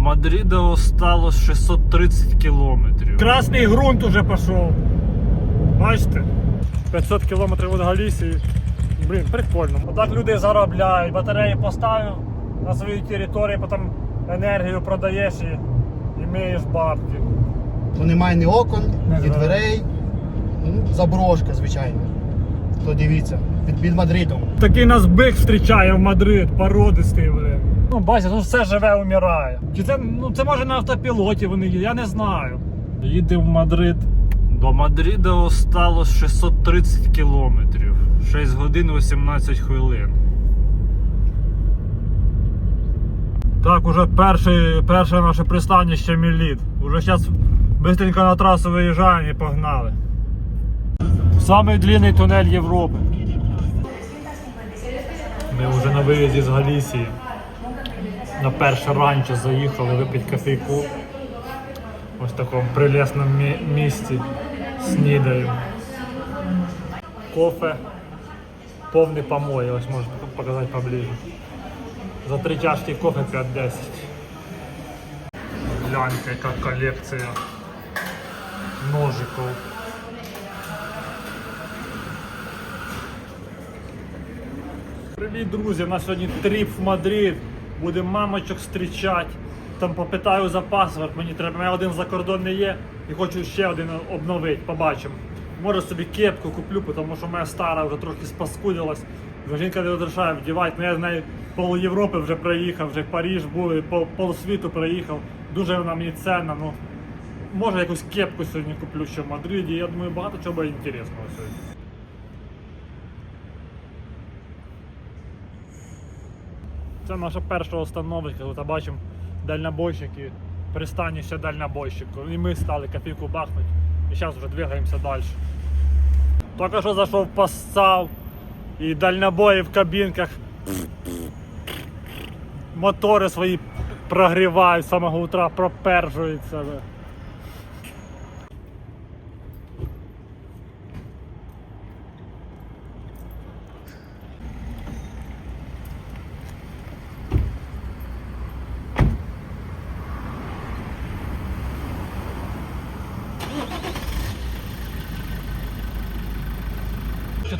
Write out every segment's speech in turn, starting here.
Мадрида осталось 630 кілометрів. Красний ґрунт уже пішов. Бачите? 500 кілометрів від Галісії. Блін, прикольно. Отак люди заробляють. Батареї поставив на своїй території, потім енергію продаєш і, і маєш бабки. То немає ні окон, ні дверей. Ну, заброшка, звичайно. То дивіться, під, під Мадридом. Такий нас бик зустрічає в Мадрид, породистий, блин. Ну, бачите, тут все живе, умирає. Чи це, ну, це може на автопілоті вони їдуть, я не знаю. Їде в Мадрид. До Мадрида осталось 630 кілометрів. 6 годин 18 хвилин. Так, уже перше, перше наше пристанище Міліт. Уже зараз быстренько на трасу виїжджаємо і погнали. Самий длинний тунель Європи. Ми вже на виїзді з Галісії. На перше ранчо заїхали випити кофейку. Ось в такому прелесному мі- місці снідаємо. Кофе, повний помой, ось можу показати поближе. За три чашки кофе 5-10. Гляньте, яка колекція ножиків. Привіт, друзі! У нас сьогодні тріп в Мадрид. Будемо мамочок зустрічати. Там попитаю за паспорт, мені треба, у мене один закордонний є і хочу ще один обновити, побачимо. Може собі кепку куплю, тому що моя стара вже трохи спаскудилась. Жінка не розрішає вдівати, ну я з нею пол Європи вже проїхав, вже Паріж був, і пол, пол світу проїхав. Дуже вона мені ценна. Ну, може якусь кепку сьогодні куплю ще в Мадриді. Я думаю, багато чого буде інтересного сьогодні. Це наша перша остановочка. Тут бачимо дальнобойщики, пристанище дальнобойщиків. І ми стали кофейку бахнуть. І зараз вже двигаємося далі. Тільки що зайшов поссав і дальнобої в кабінках. Мотори свої прогрівають з самого утра, пропержуються.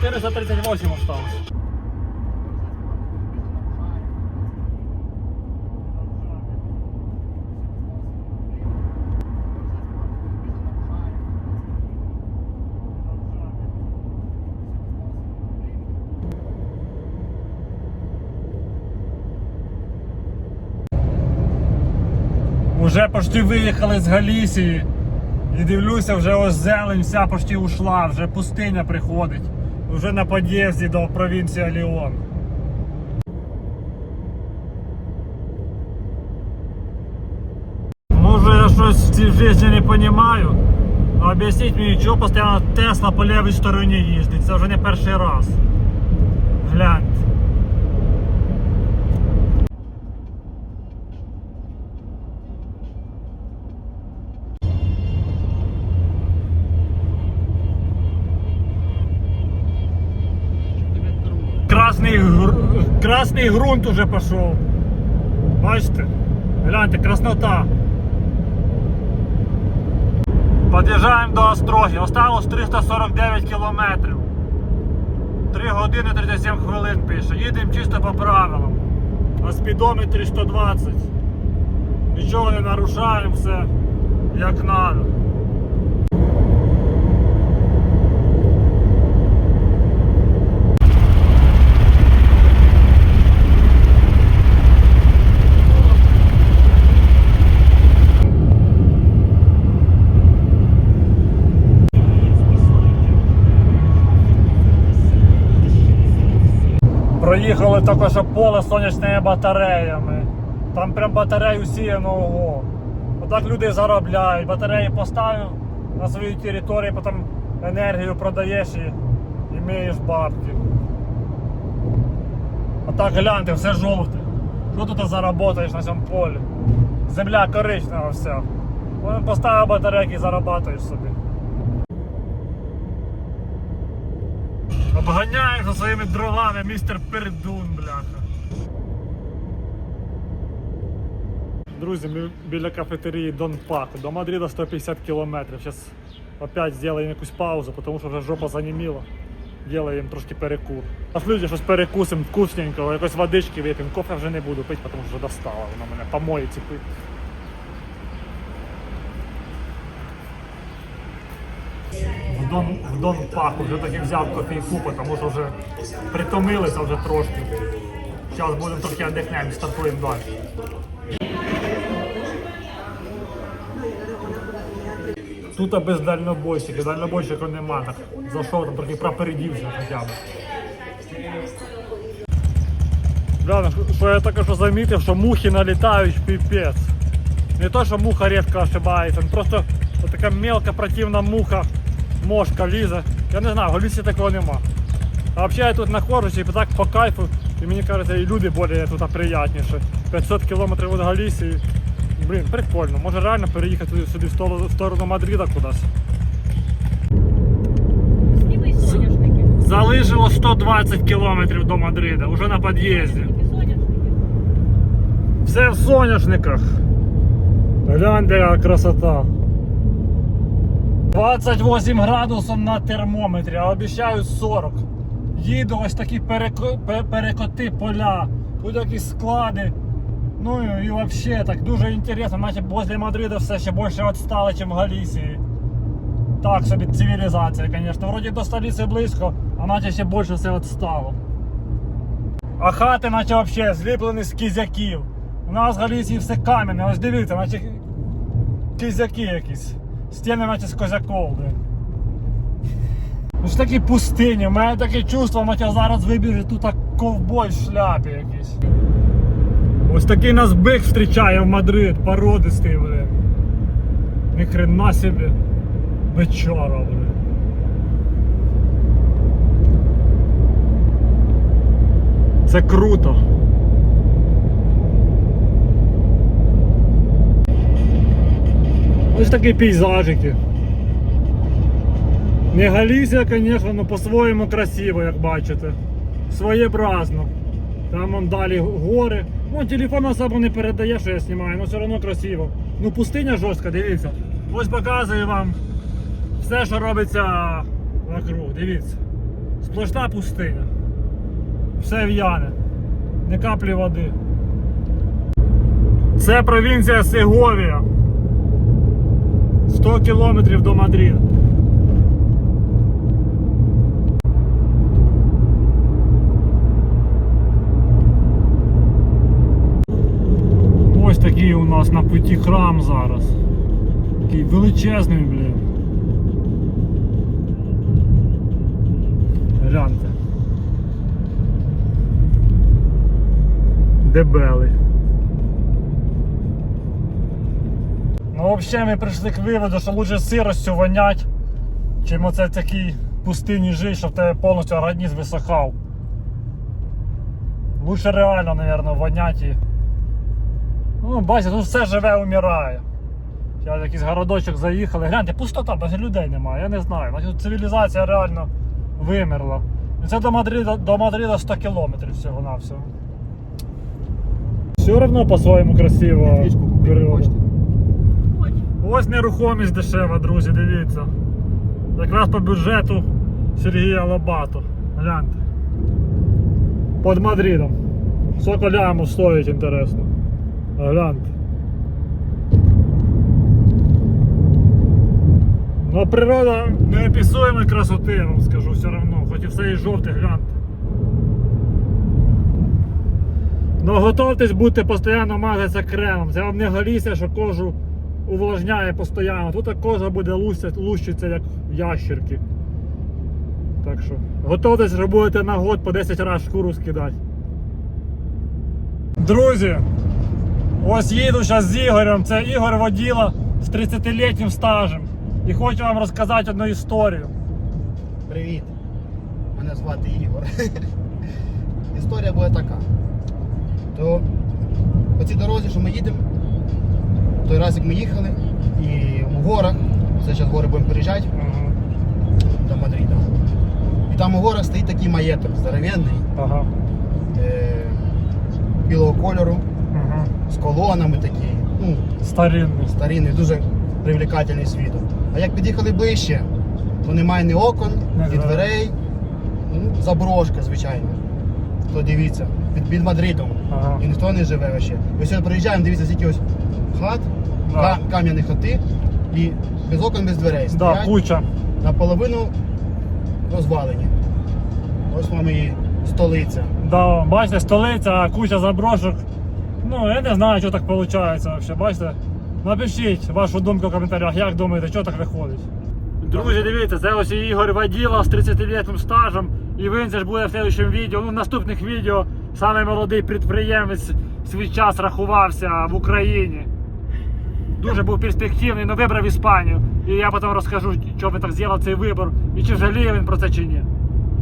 Чотири за 38 осталось. Уже почти виїхали з Галісії. І дивлюся, вже ось зелень вся почти ушла, вже пустиня приходить. Вже на подъезде до провинции Леон. Може я щось в цій житті не. Но об'ясніть мені, чого постійно Тесла по лівій стороні їздить. Це вже не перший раз. Гляньте. Красний ґрунт уже пішов. Бачите? Гляньте, краснота. Під'їжджаємо до Остроги. Осталось 349 кілометрів. 3 години 37 хвилин пише. Їдемо чисто по правилам. На спідометрі 120. Нічого не нарушаємо, все як треба. Проїхали що поле сонячними батареями. Там прям батарею сіяно ого. Отак люди заробляють. Батареї поставив на своїй території, потім енергію продаєш і, і маєш бабки. Отак гляньте, все жовте. Що тут заработаєш на цьому полі? Земля коричнева вся. Поставив батарейки і зарабатуєш собі. Обганяє за своїми дровами містер Пердун, бляха. Друзі, ми біля кафетерії Дон Пако. До Мадрида 150 кілометрів. Зараз опять зробимо якусь паузу, тому що вже жопа заніміла. Ділаємо трошки перекур. А люди щось перекусимо вкусненького, якось водички вип'ємо. Кофе вже не буду пити, тому що вже достала. Вона мене помоїться пити. В Дон, Паку вже таки взяв кофейку, тому що вже притомилися вже трошки. Зараз будемо трохи віддихнемо стартуємо далі. Тут без дальнобойщиків, дальнобойщика нема, так зайшов там трохи пропередився хоча б. Бля, ну, що я тільки що замітив, що мухи налітають піпець. Не то, що муха рідко ошибається, ну просто така мелка противна муха, мошка лізе. Я не знаю, в Галісі такого нема. А взагалі я тут знаходжусь і так по кайфу, і мені кажеться, і люди більш тут приятніші. 500 кілометрів від Галісії. Блін, прикольно. Може реально переїхати сюди в сторону, в сторону Мадрида кудись. Залишило 120 кілометрів до Мадрида, уже на під'їзді. Все в соняшниках. Гляньте, яка красота. 28 градусів на термометрі, а обіцяють 40. Їду ось такі переко- перекоти поля, тут якісь склади. Ну і взагалі так дуже інтересно, наче возле Мадрида все ще більше відстало, ніж в Галісії. Так собі цивілізація, звісно. Вроді до столиці близько, а наче ще більше все відстало. А хати, наче взагалі зліплені з кізяків. У нас в Галісії все кам'яне, ось дивіться, наче кізяки якісь. Стіни наче з козяков, блин. Ось такі пустині, у мене таке чувство, наче зараз вибіже тут так ковбой в шляпі якийсь. Ось такий нас бик зустрічає в Мадрид, породистий, блин. Ні хрена собі. Бичара, блин. Це круто. Ось такі пейзажики. Не Галісія, звісно, але по-своєму красиво, як бачите. Своєобразно. Там вон далі гори. Ну, телефон особо не передає, що я знімаю, але все одно красиво. Ну, пустиня жорстка, дивіться. Ось показую вам все, що робиться вокруг. Дивіться. Сплошна пустиня. Все в'яне. Не каплі води. Це провінція Сеговія. 100 кілометрів до Мадріда. Ось такий у нас на путі храм зараз. Такий величезний, блін. Гляньте. Дебелий. Взагалі, ми прийшли к виводу, що лучше сиростю вонять, чим оце такий пустинний жий, щоб тебе повністю організм висохав. Лучше реально, мабуть, вонять і. Ну, бачите, тут все живе, умирає. Зараз якийсь городочок заїхали. Гляньте, пустота, без людей немає, я не знаю. Значить, цивілізація реально вимерла. І це до Мадрида, до Мадрида 100 кілометрів всього-навсього. Все одно по-своєму красиво. Недвіжку купити природа. хочете? Хоч. Ось нерухомість дешева, друзі, дивіться. Якраз по бюджету Сергія Лобату. Гляньте. Під Мадридом. Сколько стоїть, інтересно. Гляньте. Ну, природа неописуємої красоти, я вам скажу, все одно. Хоч і все і жовте, гляньте. Ну готовтесь бути постійно мазатися кремом. Це вам не галіся, що кожу увлажняє постійно. Тут кожа буде лущитися як ящерки. Так що готовтесь, будете на год по 10 разів шкуру скидати. Друзі, ось їду зараз з Ігорем. Це Ігор воділа з 30-літнім стажем. І хочу вам розказати одну історію. Привіт. Мене звати Ігор. Історія буде така. То по цій дорозі, що ми їдемо, той раз як ми їхали, і в горах, це зараз гори будемо переїжджати до Мадрида. І там у горах стоїть такий маєток здоровенний, Ага. е- білого кольору, Ага. з колонами такі. ну, Старинний. старинний, дуже привлекательний з виду. А як під'їхали ближче, то немає ні окон, ні дверей. Ну, заброшка, звичайно. То дивіться, під, під Мадридом. Ага. І ніхто не живе ще. Ось приїжджаємо, дивіться, скільки ось хат, Да. ка- кам'яні хати і без окон, без дверей. Да, Стоять куча. наполовину розвалені. Ось вам і столиця. Да, бачите, столиця, а куча заброшок. Ну, я не знаю, що так виходить взагалі. Бачите? Напишіть вашу думку в коментарях, як думаєте, що так виходить. Друзі, дивіться, це ось Ігор Ваділа з 30-літнім стажем. І він це ж буде в следующем відео. Ну, в наступних відео саме молодий підприємець свій час рахувався в Україні. Дуже був перспективний, але вибрав Іспанію. І я потім розкажу, що він так зробив цей вибір і чи жаліє він про це чи ні.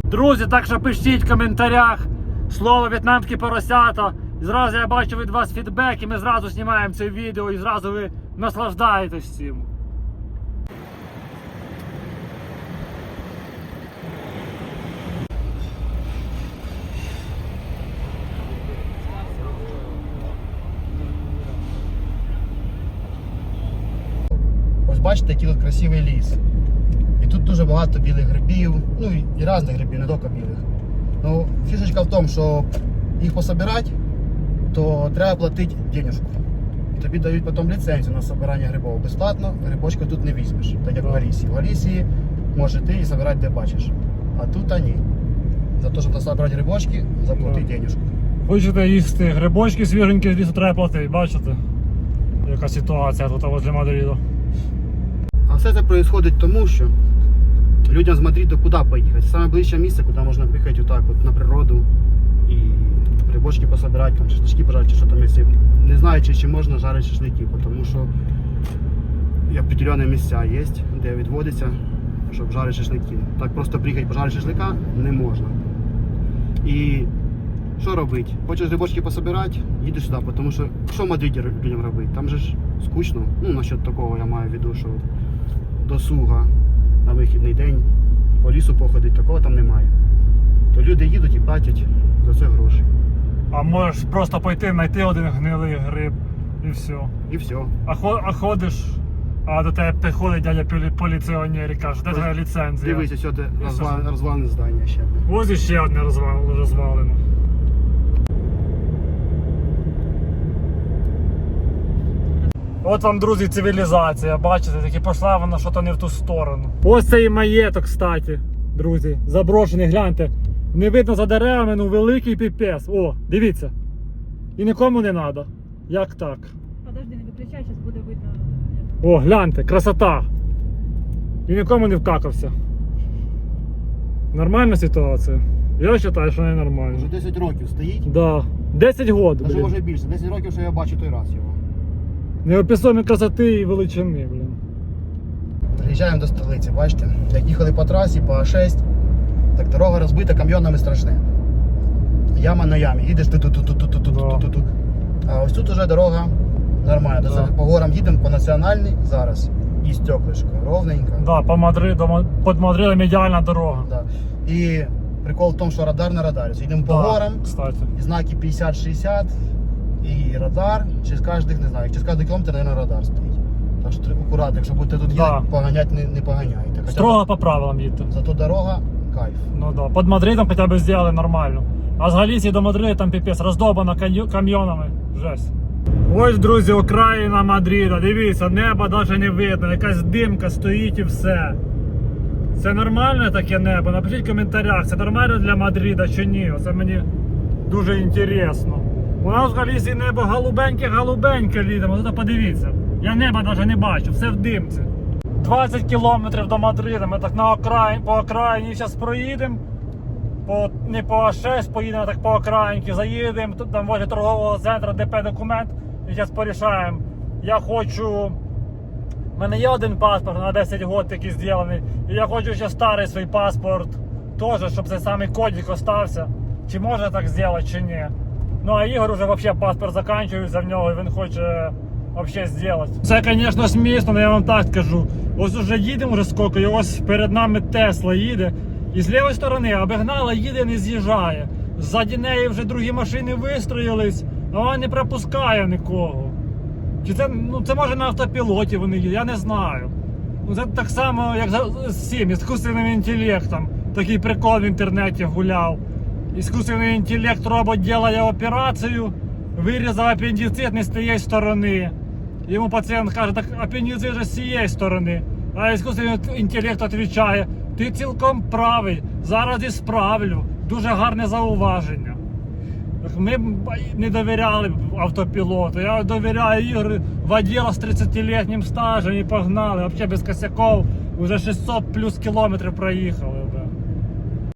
Друзі, так що пишіть в коментарях слово в'єтнамські поросята. Зразу я бачу від вас фідбек, і ми зразу знімаємо це відео, і зразу ви наслаждаєтесь цим. Ось бачите, який красивий ліс. І тут дуже багато білих грибів, ну і, і різних грибів, не тільки білих. Ну, фішечка в тому, що їх пособирати, то треба платити денежку. І тобі дають потім ліцензію на збирання грибів. Безплатно грибочка тут не візьмеш, так як в Да. Галісії. В Галісії можеш ти і збирати де бачиш. А тут а ні. За те, щоб збирати грибочки, заплати денежку. Хочете їсти грибочки свіженькі з лісу треба платити, бачите? Яка ситуація тут возле Мадриду. Все це відбувається тому, що людям з Мадриду куди поїхати? Саме ближче місце, куди можна поїхати отак от на природу і грибочки пособирати, там шашлички пожарити, що там якщо не знаю, чи, можна жарити шашлики, тому що і определені місця є, де відводиться, щоб жарити шашлики. Так просто приїхати пожарити шашлика не можна. І що робити? Хочеш грибочки пособирати, їдеш сюди, тому що що в Мадриді людям робити? Там же ж скучно. Ну, насчет такого я маю в виду, що досуга на вихідний день по лісу походить, такого там немає. То люди їдуть і платять за це гроші. А можеш просто пойти, знайти один гнилий гриб і все. І все. А, хо- а ходиш, а до тебе приходить дядя полі- поліціонер і каже, де твоя ліцензія? Дивись, ось І все. розвалене здання ще. Ось іще одне розвал- розвалено. От вам, друзі, цивілізація. Бачите, таки пішла вона що-то не в ту сторону. Ось це і маєток, кстати, друзі. Заброшений, гляньте. Не видно за деревами, ну великий піпець. О, дивіться. І нікому не треба. Як так? Подожди, не виключай, зараз буде видно. О, гляньте, красота. І нікому не вкакався. Нормальна ситуація? Я вважаю, що не нормально. Вже 10 років стоїть. Да. 10 років, Даже може більше. 10 років, що я бачу той раз його. Неописомі красоти і величини, блін. Приїжджаємо до столиці, бачите? Як їхали по трасі, по А6, так дорога розбита камйонами страшне. Яма на ямі. Їдеш ти тут, тут, тут, тут, тут, тут, тут. А ось тут уже дорога нормальна. Да. По горам їдемо по національній зараз. І стеклишко, ровненько. Да, по Мадриду, під Мадридом ідеальна дорога. Да. І прикол в тому, що радар на радарі. Їдемо по Да, горам, Кстати. і знаки 50-60, і радар, через кожних, не знаю, через кожний кілометр, мабуть, радар стоїть. Так що треба акуратно, якщо будете тут Да. їхати, поганяти не, не поганяйте. Хоча Строго по правилам їдьте. Зато дорога кайф. Ну да. Під Мадридом хоча б зробили нормально. А з Галісії до Мадрида там піпець роздобана каньо- камйонами. Жесть. Ось, друзі, окраїна Мадрида. Дивіться, небо навіть не видно, якась димка стоїть і все. Це нормальне таке небо? Напишіть в коментарях, це нормально для Мадрида чи ні? Це мені дуже інтересно. У нас в Галісії небо голубеньке-голубеньке літом, тут подивіться. Я неба навіть не бачу, все в димці. 20 кілометрів до Мадрида. Ми так на окраїні, по окраїні зараз проїдемо. По, не по А6 поїдемо, а так по окраїнки заїдемо. Там возле торгового центру ДП документ. І зараз порішаємо. Я хочу. У мене є один паспорт на 10 років такий зроблений. І я хочу ще старий свій паспорт теж, щоб цей самий кодик остався. Чи може так зробити, чи ні. Ну а Ігор уже вообще паспорт закінчується в нього, і він хоче вообще зробити. Це, звісно, смішно, але я вам так скажу. Ось уже їдемо вже скільки, і ось перед нами Тесла їде. І з лівої сторони обігнала, їде, не з'їжджає. Ззаді неї вже другі машини вистроїлись, а вона не пропускає нікого. Чи це, ну, це може на автопілоті вони є, я не знаю. Ну, це так само, як з цим іскусственним інтелектом. Такий прикол в інтернеті гуляв. Іскусственний інтелект робот робить операцію, вирізав апендицит не з тієї сторони. Йому пацієнт каже, так апендицит же з цієї сторони. А іскусственний інтелект відповідає, ти цілком правий, зараз і справлю. Дуже гарне зауваження. Ми б не довіряли автопілоту. Я довіряю Ігорю воділа з 30-літнім стажем і погнали. Взагалі без косяков. Уже 600 плюс кілометрів проїхали.